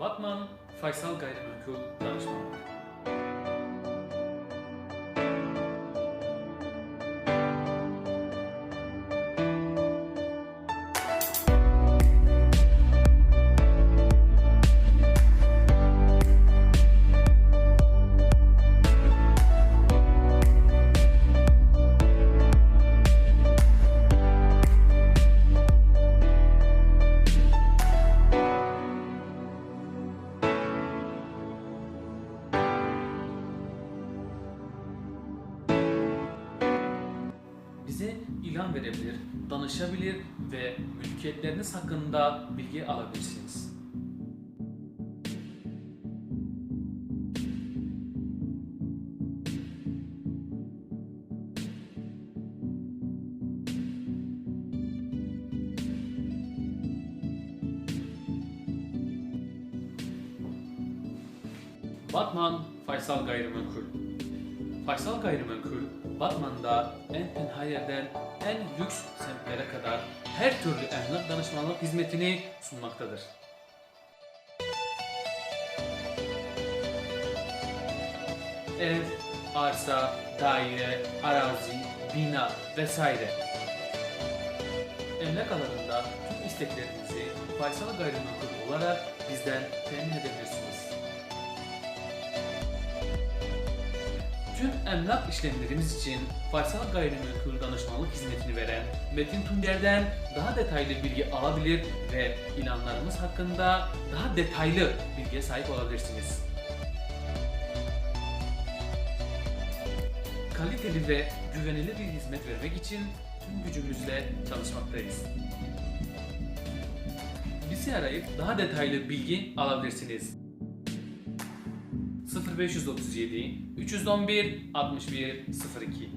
Batman Faysal Gayrimenkul Danışmanlık. Bize ilan verebilir, danışabilir ve mülkiyetleriniz hakkında bilgi alabilirsiniz. Batman Faysal Gayrimenkul Faysal Gayrimenkul, Batman'da en tenha yerden en lüks semtlere kadar her türlü emlak danışmanlık hizmetini sunmaktadır. Ev, arsa, daire, arazi, bina vesaire. Emlak alanında tüm isteklerinizi Faysal Gayrimenkul olarak bizden temin edebilirsiniz. Tüm emlak işlemlerimiz için Faysal Gayrimenkul danışmanlık hizmetini veren Metin Tuncer'den daha detaylı bilgi alabilir ve ilanlarımız hakkında daha detaylı bilgiye sahip olabilirsiniz. Kaliteli ve güvenilir bir hizmet vermek için tüm gücümüzle çalışmaktayız. Bizi arayıp daha detaylı bilgi alabilirsiniz. 0537 311 61 02